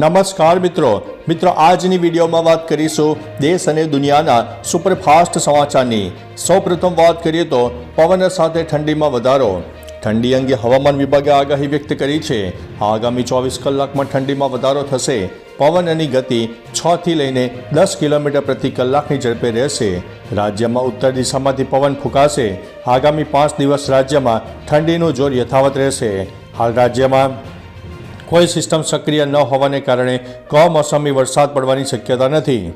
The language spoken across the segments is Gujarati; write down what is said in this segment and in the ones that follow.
નમસ્કાર મિત્રો. મિત્રો, આજની વિડીયોમાં વાત કરીશું દેશ અને દુનિયાના સુપરફાસ્ટ સમાચારની. સૌપ્રથમ વાત કરીએ તો પવન સાથે ઠંડીમાં વધારો. ઠંડી અંગે હવામાન વિભાગે આગાહી વ્યક્ત કરી છે. આગામી ચોવીસ કલાકમાં ઠંડીમાં વધારો થશે. પવનની ગતિ છ થી લઈને દસ કિલોમીટર પ્રતિ કલાકની ઝડપે રહેશે. રાજ્યમાં ઉત્તર દિશામાંથી પવન ફૂંકાશે. આગામી પાંચ દિવસ રાજ્યમાં ઠંડીનું જોર યથાવત રહેશે. હાલ રાજ્યમાં કોઈ સિસ્ટમ સક્રિય ન હોવાને કારણે કમોસમી વરસાદ પડવાની શક્યતા નથી.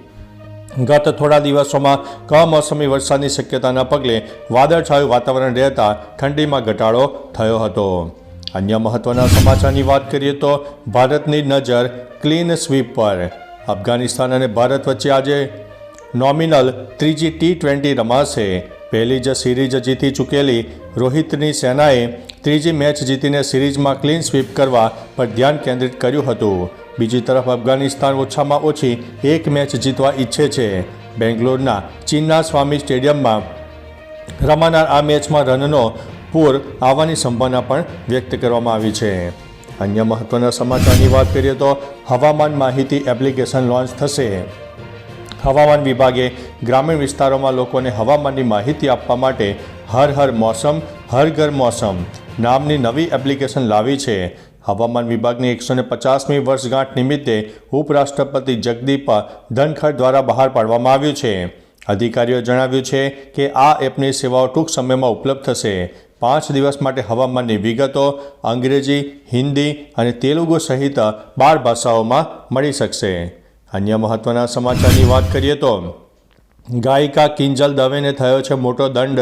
ગત થોડા દિવસોમાં કમોસમી વરસાદની શક્યતાના પગલે વાદળછાયું વાતાવરણ રહેતા ઠંડીમાં ઘટાડો થયો હતો. અન્ય મહત્વના સમાચારની વાત કરીએ તો ભારતની નજર ક્લીન સ્વીપ પર. અફઘાનિસ્તાન અને ભારત વચ્ચે આજે નોમિનલ ત્રીજી ટી ટ્વેન્ટી રમાશે. પહેલી જ સિરીઝ જીતી ચૂકેલી રોહિતની સેનાએ ત્રીજી મેચ જીતીને સિરીઝમાં ક્લીન સ્વીપ કરવા પર ધ્યાન કેન્દ્રિત કર્યું હતું. બીજી તરફ અફઘાનિસ્તાન ઓછામાં ઓછી એક મેચ જીતવા ઈચ્છે છે. બેંગ્લોરના ચીનના સ્વામી સ્ટેડિયમમાં રમાનાર આ મેચમાં રનનો પૂર આવવાની સંભાવના પણ વ્યક્ત કરવામાં આવી છે. અન્ય મહત્વના સમાચારની વાત કરીએ તો હવામાન માહિતી એપ્લિકેશન લોન્ચ થશે. હવામાન વિભાગે ગ્રામીણ વિસ્તારોમાં લોકોને હવામાનની માહિતી આપવા માટે હર હર મોસમ હર ઘર મોસમ નામની નવી એપ્લિકેશન લાવી છે. હવામાન વિભાગની એકસો ને પચાસમી વર્ષગાંઠ નિમિત્તે ઉપરાષ્ટ્રપતિ જગદીપ ધનખડ દ્વારા બહાર પાડવામાં આવ્યું છે. અધિકારીઓ જણાવ્યું છે કે આ એપની સેવાઓ ટૂંક સમયમાં ઉપલબ્ધ થશે. પાંચ દિવસ માટે હવામાનની વિગતો અંગ્રેજી, હિન્દી અને તેલુગુ સહિત બાર ભાષાઓમાં મળી શકશે. અન્ય મહત્વના સમાચારની વાત કરીએ તો ગાયિકા કિંજલ દવેને થયો છે મોટો દંડ.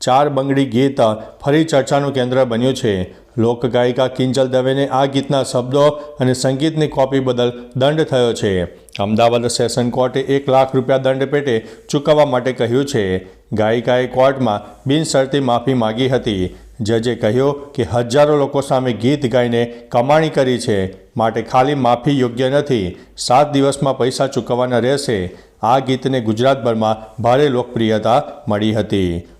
ચાર બંગડી ગીત ફરી ચર્ચાનું કેન્દ્ર બન્યું છે. લોકગાયિકા કિંજલ દવેને આ ગીતના શબ્દો અને સંગીતની કોપી બદલ દંડ થયો છે. અમદાવાદ સેશન કોર્ટે એક લાખ રૂપિયા દંડ પેટે ચૂકવવા માટે કહ્યું છે. ગાયિકાએ કોર્ટમાં બિનશરતી માફી માગી હતી. જજે કહ્યું કે હજારો લોકો સામે ગીત ગાઈને કમાણી કરી છે. માટે ખાલી માફી યોગ્ય નથી. સાત દિવસમાં પૈસા ચૂકવવાના રહેશે. આ ગીતને ગુજરાતભરમાં ભારે લોકપ્રિયતા મળી હતી.